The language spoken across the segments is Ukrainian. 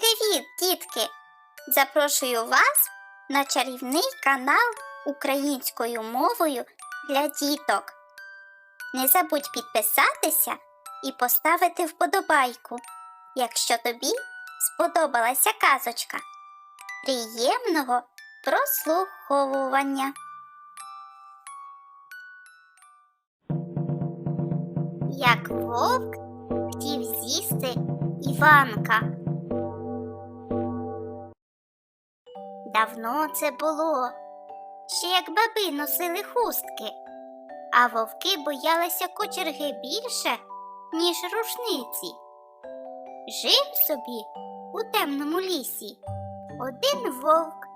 Привіт, дітки! Запрошую вас на чарівний канал українською мовою для діток. Не забудь підписатися і поставити вподобайку, якщо тобі сподобалася казочка. Приємного прослуховування! Як вовк хотів з'їсти Іванка. Давно це було, ще як баби носили хустки, а вовки боялися кочерги більше, ніж рушниці. Жив собі у темному лісі один вовк,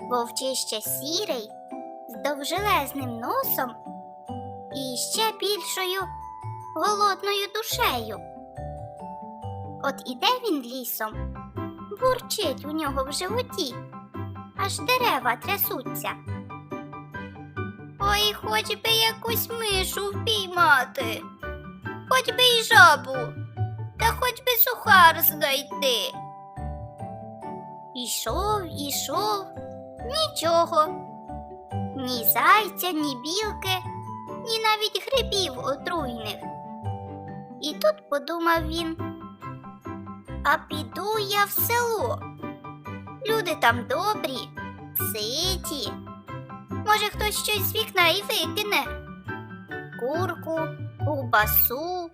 вовчище сірий, з довжелезним носом і ще більшою голодною душею. От іде він лісом, бурчить у нього в животі, аж дерева трясуться. Ой, хоч би якусь мишу впіймати, хоч би й жабу, та хоч би сухар знайти. Ішов, ішов, нічого. Ні зайця, ні білки, ні навіть грибів отруйних. І тут подумав він. А піду я в село. Люди там добрі, ситі. Може, хтось щось з вікна і викине. Курку, ковбасу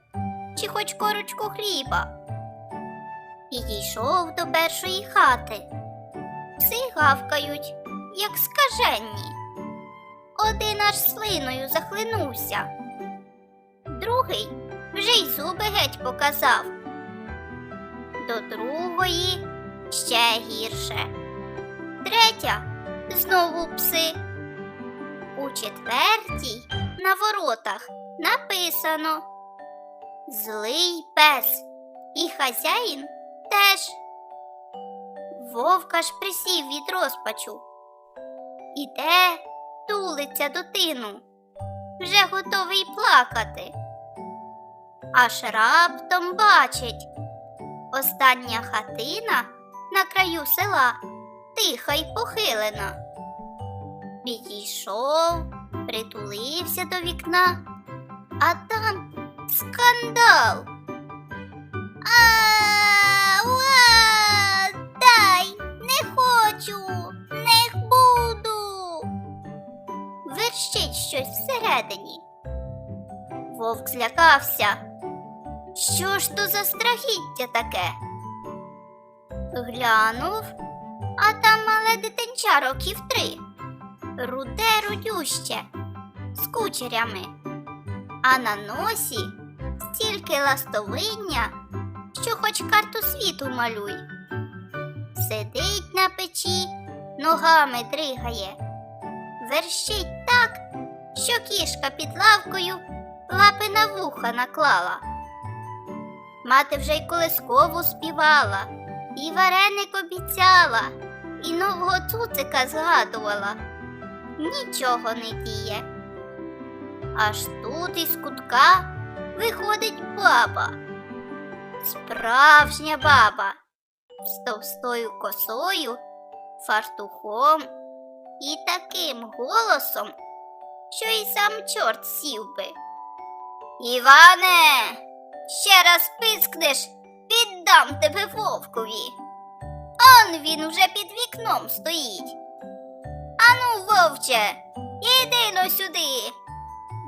чи хоч корочку хліба. Підійшов до першої хати. Пси гавкають, як скаженні. Один аж слиною захлинувся. Другий вже й зуби геть показав до другої ще гірше. Третя знову пси. У четвертій на воротах написано Злий пес і хазяїн теж. Вовка ж присів від розпачу. Іде, тулиться до тину, вже готовий плакати. Аж раптом бачить. Остання хатина на краю села тиха й похилена. Підійшов, притулився до вікна, а там скандал. Дай, не хочу, не буду. Верщить щось всередині. Вовк злякався. Що ж то за страхіття таке? Глянув, а там мале дитинча років три, руде рудюще, з кучерями, а на носі стільки ластовиння, що хоч карту світу малюй. Сидить на печі, ногами дригає, верщить так, що кішка під лавкою лапи на вуха наклала. Мати вже й колискову співала, і вареник обіцяла, і нового цуцика згадувала. Нічого не діє. Аж тут із кутка виходить баба. Справжня баба з товстою косою, фартухом і таким голосом, що й сам чорт сів би. Іване! Ще раз пискнеш, віддам тебе вовкові. Он він уже під вікном стоїть. Ану, вовче, іди но сюди.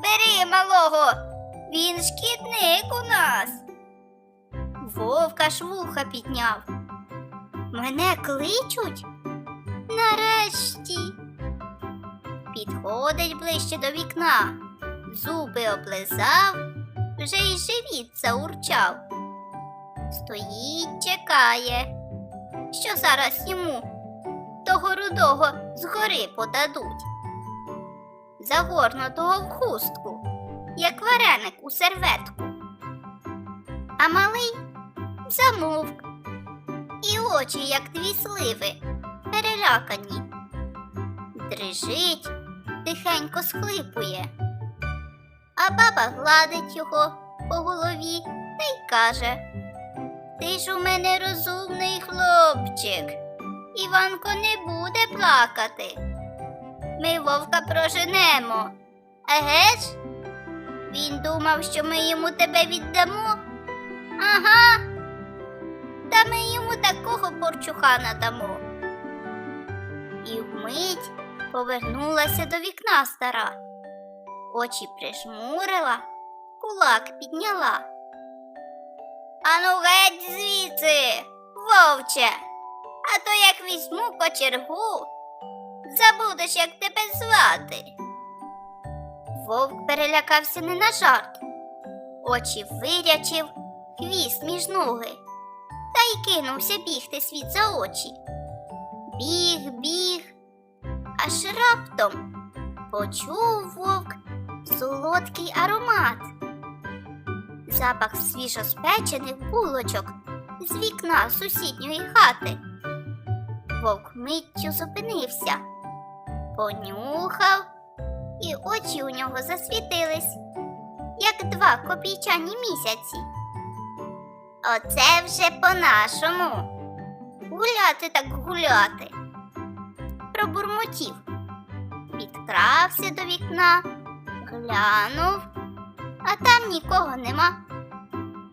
Бери малого, він шкідник у нас. Вовка ж вуха підняв. Мене кличуть? Нарешті. Підходить ближче до вікна, зуби облизав вже й живіт заурчав. Стоїть, чекає, що зараз йому того рудого згори подадуть. Загорнутого в хустку, як вареник у серветку. А малий замовк, і очі, як дві сливи, перелякані. Дрижить, тихенько схлипує а баба гладить його по голові та й каже Ти ж у мене розумний вовчик. Іванко не буде плакати. Ми вовка проженемо. Еге ж? Він думав, що ми йому тебе віддамо. Ага. Та ми йому такого порчуха надамо. І вмить повернулася до вікна стара. Очі прижмурила, кулак підняла. Ану геть звідси, вовче, а то як візьму кочергу, забудеш, як тебе звати. Вовк перелякався не на жарт. Очі вирячив, хвіст між ноги, та й кинувся бігти світ за очі. Біг, біг, аж раптом почув вовк солодкий аромат. Запах свіжоспечених булочок з вікна сусідньої хати. Вовк миттю зупинився, понюхав, і очі у нього засвітились, як два копійчані місяці. Оце вже по-нашому. Гуляти так гуляти. Пробурмотів, підкрався до вікна, глянув, а там нікого нема.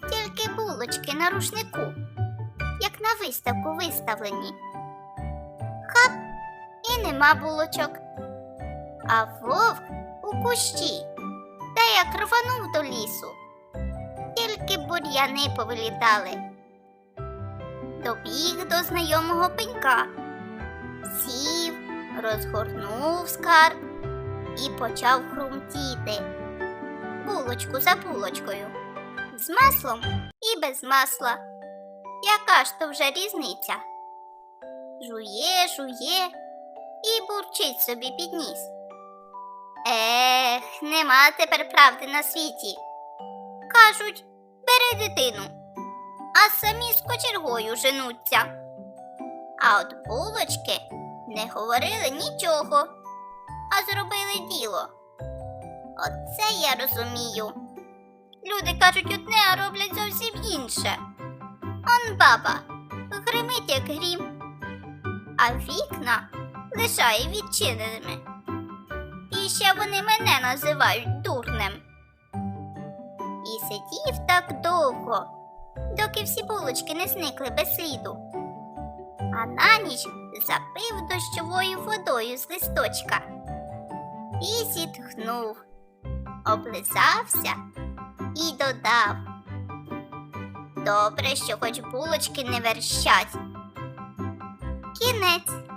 Тільки булочки на рушнику, як на виставку виставлені. Хап, і нема булочок. А вовк у кущі, та як рванув до лісу. Тільки бур'яни повилітали. Добіг до знайомого пенька, сів, розгорнув скарб і почав хрумтіти. Булочку за булочкою, з маслом і без масла. Яка ж то вже різниця? Жує, жує і бурчить собі під ніс. Ех, нема тепер правди на світі. Кажуть, бери дитину, а самі з кочергою женуться. А от булочки не говорили нічого, а зробили діло. Оце я розумію. Люди кажуть одне, а роблять зовсім інше. Он баба гримить, як грім, а вікна лишає відчиненими. І ще вони мене називають дурнем. І сидів так довго, доки всі булочки не зникли без сліду. А на ніч запив дощовою водою з листочка і зітхнув, облизався і додав. Добре, що хоч булочки не верщать. Кінець.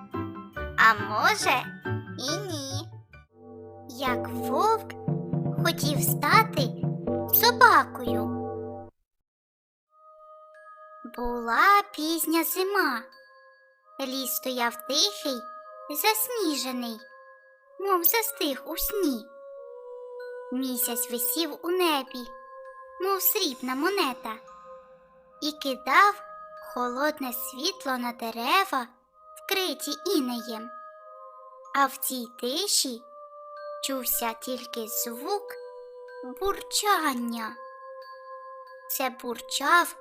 А може, і ні. Як вовк хотів стати собакою. Була пізня зима. Ліс стояв тихий, засніжений, мов застиг у сні. Місяць висів у небі, мов срібна монета, і кидав холодне світло на дерева, вкриті інеєм. А в цій тиші чувся тільки звук бурчання. Це бурчав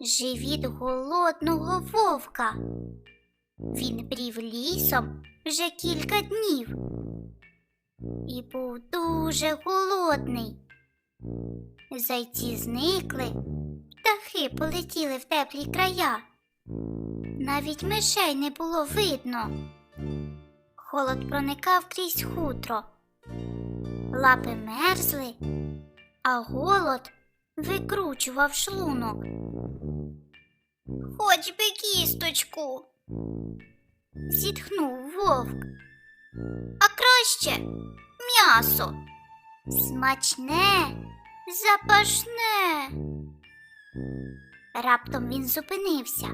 живіт голодного вовка. Він брів лісом вже кілька днів і був дуже голодний. Зайці зникли, птахи полетіли в теплі края. Навіть мишей не було видно. Холод проникав крізь хутро. Лапи мерзли, а голод викручував шлунок. Хоч би кісточку. зітхнув вовк. А краще м'ясо. Смачне, запашне. Раптом він зупинився.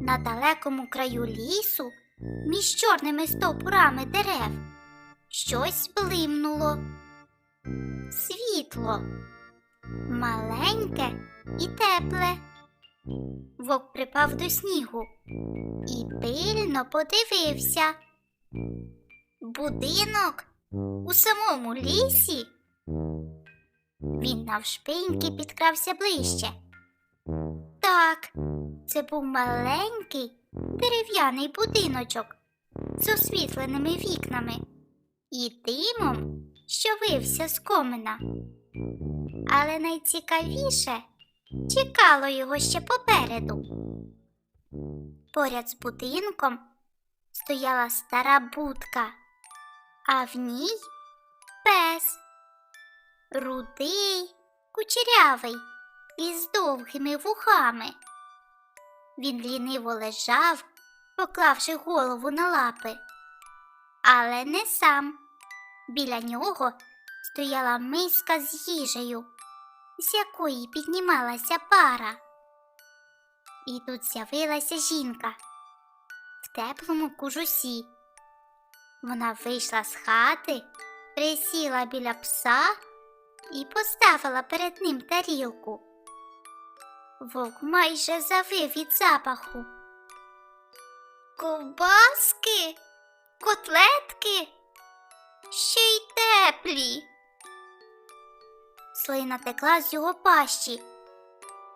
На далекому краю лісу, між чорними стовбурами дерев, щось блимнуло. Світло, маленьке і тепле. Вовк припав до снігу і пильно подивився. Будинок у самому лісі. Він навшпиньки підкрався ближче. Так, Це був маленький дерев'яний будиночок з освітленими вікнами і димом, що вився з комина. Але найцікавіше чекало його ще попереду. Поряд з будинком стояла стара будка, а в ній пес, рудий, кучерявий із довгими вухами. Він ліниво лежав, поклавши голову на лапи, але не сам. Біля нього стояла миска з їжею, з якої піднімалася пара. І тут з'явилася жінка в теплому кужусі. Вона вийшла з хати, присіла біля пса і поставила перед ним тарілку. Вовк майже завив від запаху. Ковбаски, котлетки, ще й теплі. Слина текла з його пащі,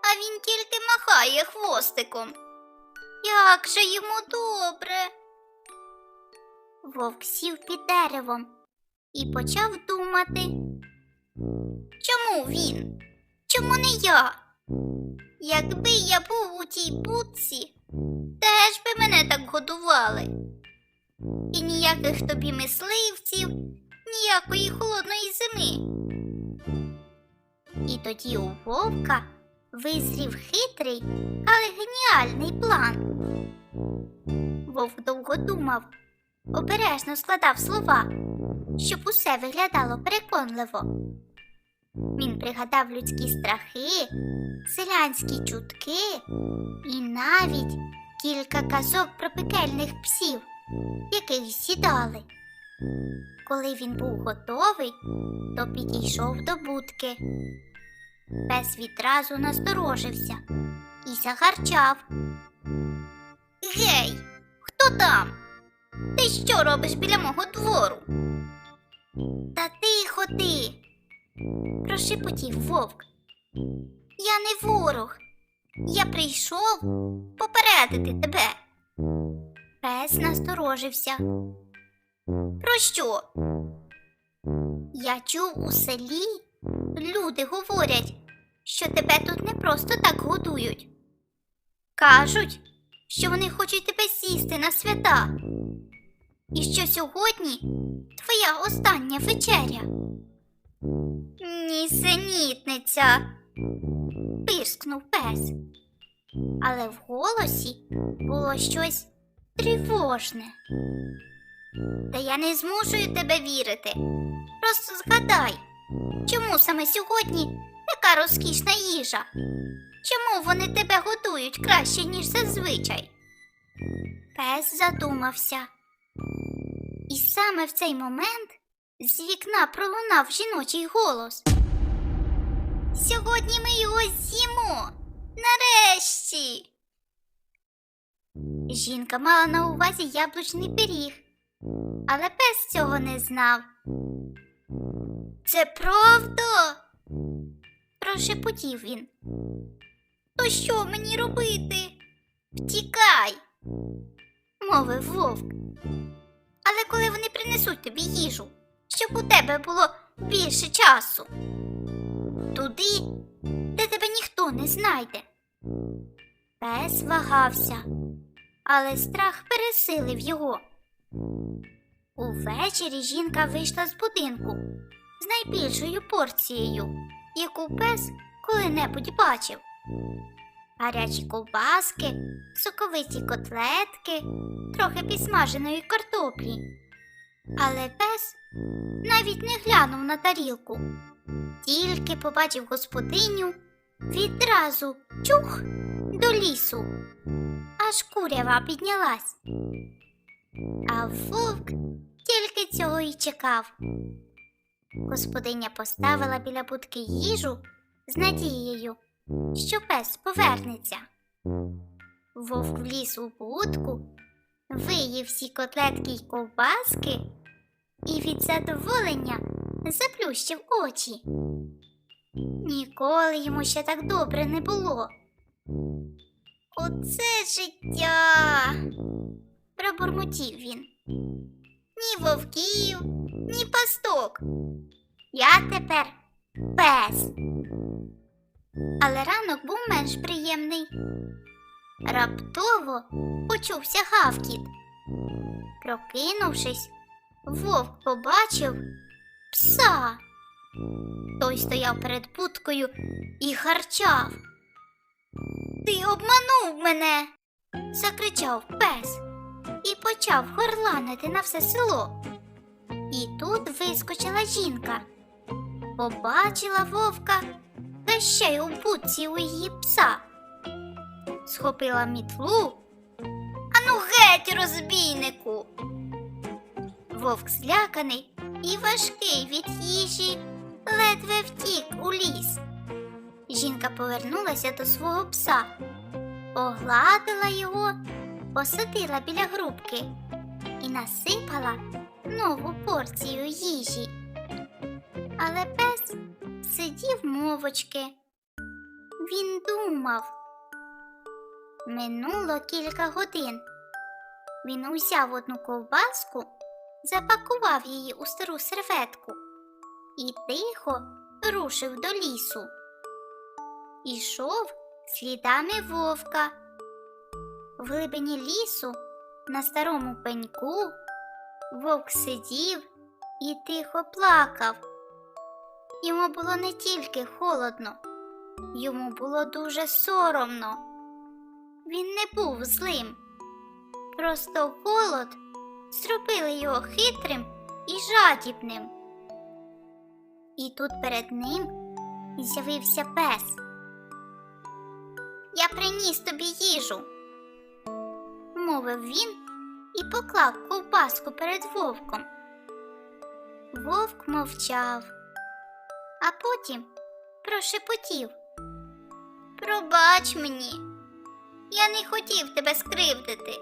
а він тільки махає хвостиком. Як же йому добре. Вовк сів під деревом і почав думати. Чому він? Чому не я? Якби я був у тій будці, теж би мене так годували. І ніяких тобі мисливців, ніякої холодної зими. І тоді у вовка визрів хитрий, але геніальний план. Вовк довго думав, обережно складав слова, щоб усе виглядало переконливо. Він пригадав людські страхи, селянські чутки і навіть кілька казок про пекельних псів, яких сідали. Коли він був готовий, то підійшов до будки. Пес відразу насторожився і загарчав. Гей, хто там? Ти що робиш біля мого двору? Та тихо ти, прошепотів вовк. Я не ворог. Я прийшов попередити тебе. Пес насторожився. Про що? Я чув у селі, люди говорять, що тебе тут не просто так годують. Кажуть, що вони хочуть тебе сісти на свята. І що сьогодні твоя остання вечеря. Нісенітниця, пирскнув пес. Але в голосі було щось тривожне. Та я не змушую тебе вірити. Просто згадай, чому саме сьогодні така розкішна їжа? Чому вони тебе готують краще, ніж зазвичай? Пес задумався. І саме в цей момент з вікна пролунав жіночий голос. Сьогодні ми його з'їмо. Нарешті. Жінка мала на увазі яблучний пиріг, але пес цього не знав. Це правда? прошепотів він. То що мені робити? Втікай, мовив вовк. Але коли вони принесуть тобі їжу, щоб у тебе було більше часу. Туди, де тебе ніхто не знайде. Пес вагався, але страх пересилив його. Увечері жінка вийшла з будинку з найбільшою порцією, яку пес коли-небудь бачив. Гарячі ковбаски, соковиті котлетки, трохи підсмаженої картоплі. Але пес навіть не глянув на тарілку, тільки побачив господиню відразу чух до лісу, аж курява піднялась. А вовк тільки цього й чекав. Господиня поставила біля будки їжу з надією, що пес повернеться. Вовк вліз у будку, виїв всі котлетки й ковбаски і від задоволення заплющив очі. Ніколи йому ще так добре не було. Оце життя. Пробурмотів він. Ні вовків, ні пасток. Я тепер пес. Але ранок був менш приємний. Раптово почувся гавкіт. Прокинувшись, вовк побачив пса. Той стояв перед будкою і харчав. Ти обманув мене. закричав пес і почав горланити на все село. І тут вискочила жінка, побачила вовка ще й у будці у її пса. Схопила мітлу. Ану геть, розбійнику. Вовк зляканий і важкий від їжі, ледве втік у ліс. Жінка повернулася до свого пса, погладила його, посадила біля грубки і насипала нову порцію їжі. Але пес сидів мовочки. Він думав. Минуло кілька годин. Він узяв одну ковбаску, запакував її у стару серветку і тихо рушив до лісу. Ішов слідами вовка. В глибині лісу, на старому пеньку, вовк сидів і тихо плакав. Йому було не тільки холодно, йому було дуже соромно. Він не був злим. Просто голод зробили його хитрим і жадібним. І тут перед ним з'явився пес. Я приніс тобі їжу, мовив він і поклав ковбаску перед вовком. Вовк мовчав, а потім прошепотів. Пробач мені, я не хотів тебе скривдити.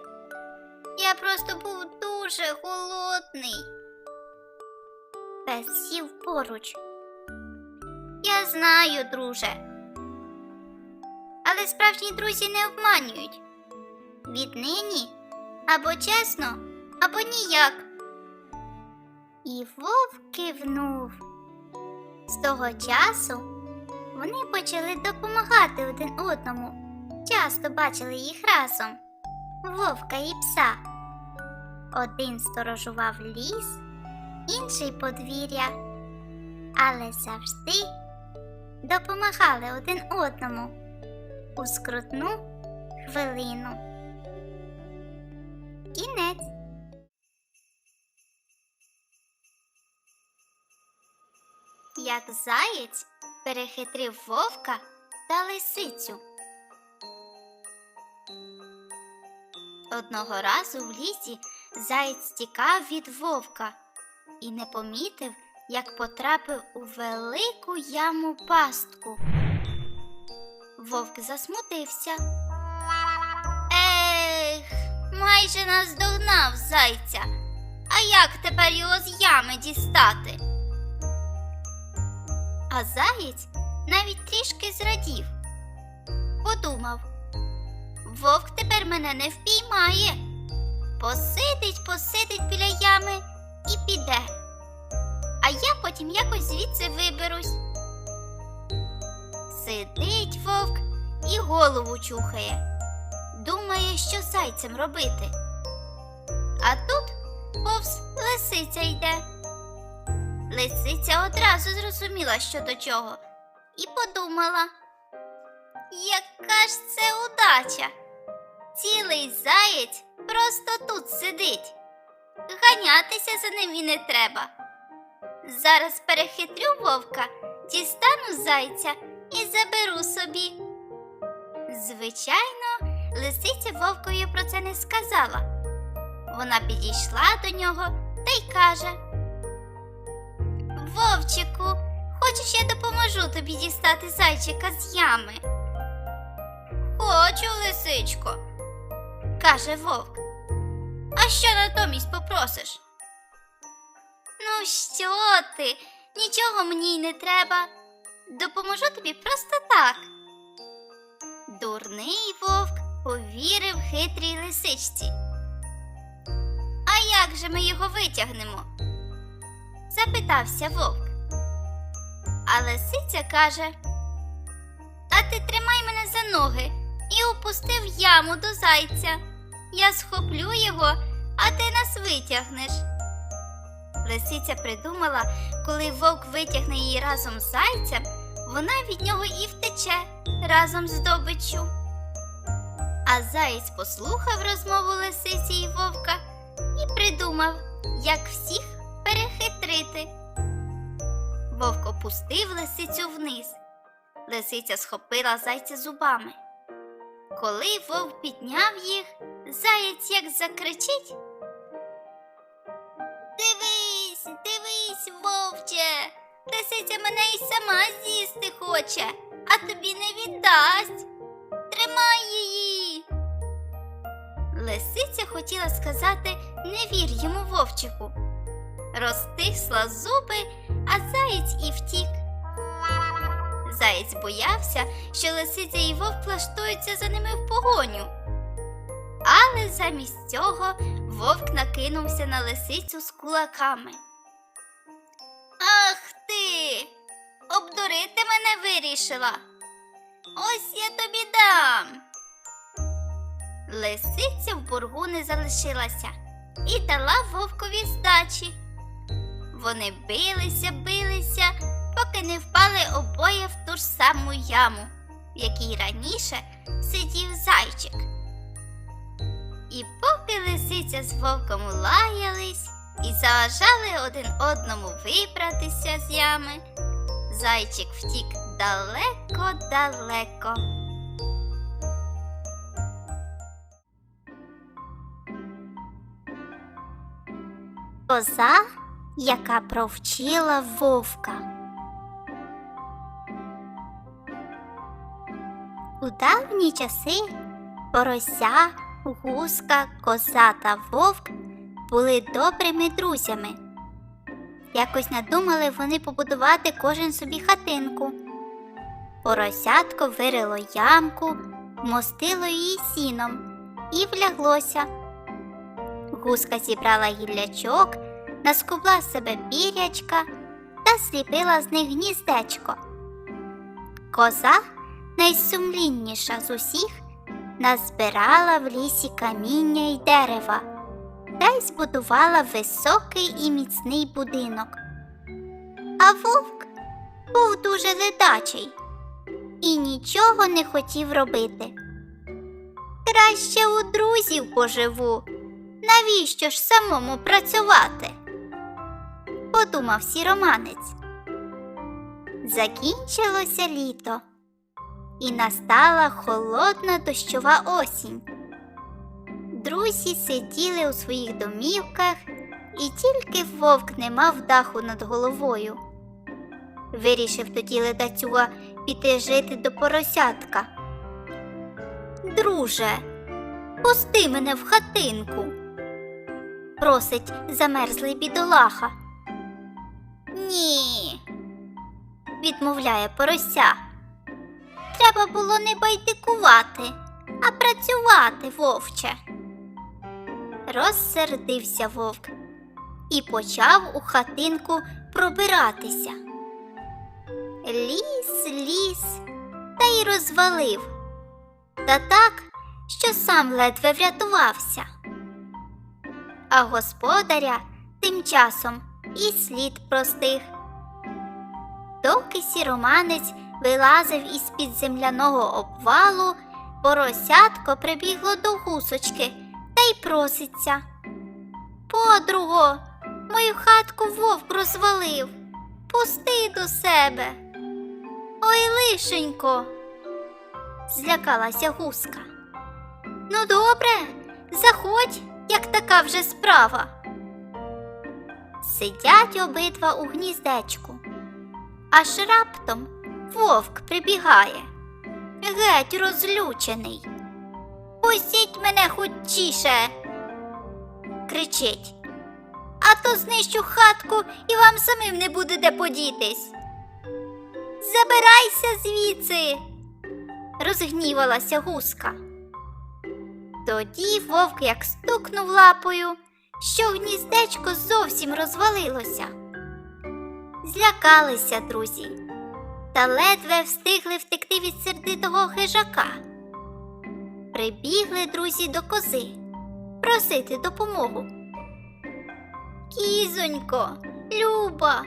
Я просто був дуже голодний. Пес сів поруч. Я знаю, друже. Але справжні друзі не обманюють. Віднині або чесно, або ніяк. І вовк кивнув. З того часу вони почали допомагати один одному. Часто бачили їх разом вовка і пса. Один сторожував ліс, інший подвір'я, але завжди допомагали один одному у скрутну хвилину. Кінець. Як заєць перехитрив вовка та лисицю. Одного разу в лісі заєць тікав від вовка і не помітив, як потрапив у велику яму пастку. Вовк засмутився. Ех, майже наздогнав зайця. А як тепер його з ями дістати? А заєць навіть трішки зрадів. Подумав. Вовк тепер мене не впіймає. Посидить, посидить біля ями і піде. А я потім якось звідси виберусь. Сидить вовк і голову чухає. Думає, що зайцем робити. А тут повз лисиця йде. Лисиця одразу зрозуміла, що до чого, і подумала. Яка ж це удача? Цілий заєць просто тут сидить. Ганятися за ним і не треба. Зараз перехитрю вовка, дістану зайця і заберу собі. Звичайно, лисиця вовкові про це не сказала. Вона підійшла до нього та й каже: Вовчику, хочеш, я допоможу тобі дістати зайчика з ями? Хочу, лисичко, каже вовк. А що натомість попросиш? Ну, що ти? Нічого мені й не треба. Допоможу тобі просто так. Дурний вовк повірив хитрій лисичці. А як же ми його витягнемо? Запитався вовк. А лисиця каже: А ти тримай мене за ноги і опусти в яму до зайця. Я схоплю його, а ти нас витягнеш. Лисиця придумала, коли вовк витягне її разом з зайцем, вона від нього і втече разом з здобиччю. А заєць послухав розмову лисиці і вовка і придумав, як всіх перехитрити. Вовк опустив лисицю вниз. Лисиця схопила зайця зубами. Коли вовк підняв їх, заєць як закричить. Дивись, дивись, вовче, лисиця мене і сама з'їсти хоче, а тобі не віддасть. Тримай її. Лисиця хотіла сказати не вір йому вовчику. Розтисла зуби, а заєць і втік. Заєць боявся, що лисиця і вовк плаштуються за ними в погоню. Але замість цього вовк накинувся на лисицю з кулаками. Ах ти! Обдурити мене вирішила. Ось я тобі дам. Лисиця в бургу не залишилася і дала вовкові здачі. Вони билися, билися, поки не впали обоє в ту ж саму яму, в якій раніше сидів зайчик. І поки лисиця з вовком лаялись і заважали один одному вибратися з ями, зайчик втік далеко-далеко. Коза, яка провчила вовка. У давні часи порося, гуска, коза та вовк були добрими друзями. Якось надумали вони побудувати кожен собі хатинку. Поросятко вирило ямку, мостило її сіном і вляглося. Гуска зібрала гіллячок, наскубла себе пірячка та зліпила з них гніздечко. Коза, найсумлінніша з усіх, назбирала в лісі каміння й дерева та й збудувала високий і міцний будинок. А вовк був дуже ледачий і нічого не хотів робити. Краще у друзів поживу. Навіщо ж самому працювати? Подумав сіроманець. Закінчилося літо, і настала холодна дощова осінь. Друзі сиділи у своїх домівках, і тільки вовк не мав даху над головою. Вирішив тоді ледацюга піти жити до поросятка. Друже, пусти мене в хатинку просить замерзлий бідолаха. Ні, відмовляє порося. Треба було не байдикувати, а працювати, вовче. Розсердився вовк і почав у хатинку пробиратися. Ліс, ліс, та й розвалив. Та так, що сам ледве врятувався а господаря тим часом і слід простих. Доки сіроманець вилазив із під земляного обвалу, поросятко прибігло до гусочки та й проситься. Подруго, мою хатку вовк розвалив. Пусти до себе. Ой, лишенько, злякалася гуска. Ну, добре, заходь як така вже справа. Сидять обидва у гніздечку, аж раптом вовк прибігає, геть розлючений. Пустіть мене хутчіше, кричить, а то знищу хатку і вам самим не буде де подітись. Забирайся звідси, розгнівалася гуска. Тоді вовк як стукнув лапою, що гніздечко зовсім розвалилося. Злякалися друзі, та ледве встигли втекти від сердитого хижака. Прибігли друзі до кози просити допомогу. Кізонько, Люба,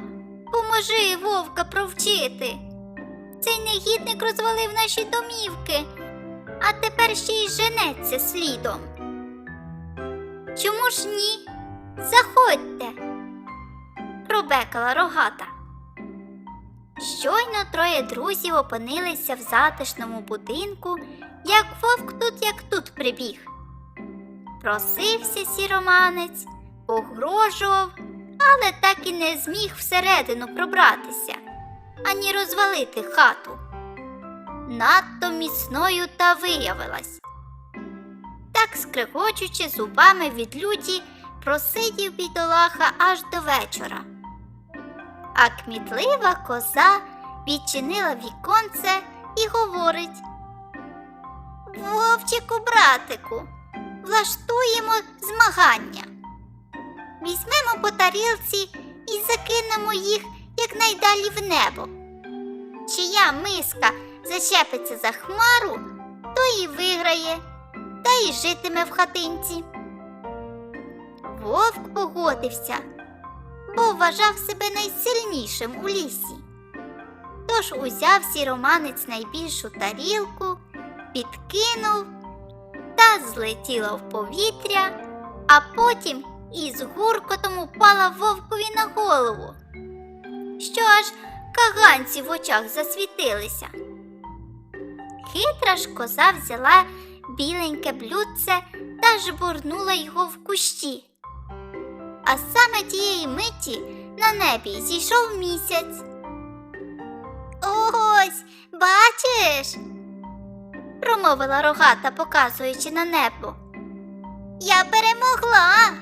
поможи вовка провчити. Цей негідник розвалив наші домівки, а тепер ще й женеться слідом. Чому ж ні? Заходьте, пробекала рогата. Щойно троє друзів опинилися в затишному будинку, як вовк тут, як тут прибіг. Просився сіроманець, погрожував, але так і не зміг всередину пробратися, ані розвалити хату. Надто міцною та виявилась. Так, скрегочучи зубами від люті, просидів бідолаха аж до вечора. А кмітлива коза відчинила віконце і говорить Вовчику, братику, влаштуємо змагання. Візьмемо по тарілці і закинемо їх якнайдалі в небо. Чия миска зачепиться за хмару, то і виграє, та й житиме в хатинці. Вовк погодився, бо вважав себе найсильнішим у лісі. Тож узяв сіроманець найбільшу тарілку, підкинув та злетіла в повітря, а потім із гуркотом упала вовкові на голову, що аж каганці в очах засвітилися. Хитра ж коза взяла біленьке блюдце та жбурнула його в кущі. А саме тієї миті на небі зійшов місяць. Ось, бачиш? промовила рогата, показуючи на небо. Я перемогла.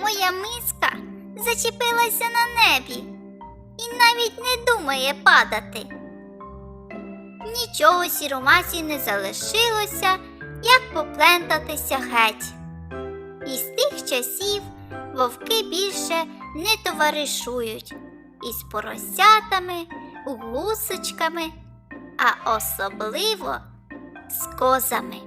Моя миска зачепилася на небі і навіть не думає падати. Нічого сіромасі не залишилося, як поплентатися геть. Із тих часів вовки більше не товаришують із поросятами, гусочками, а особливо з козами.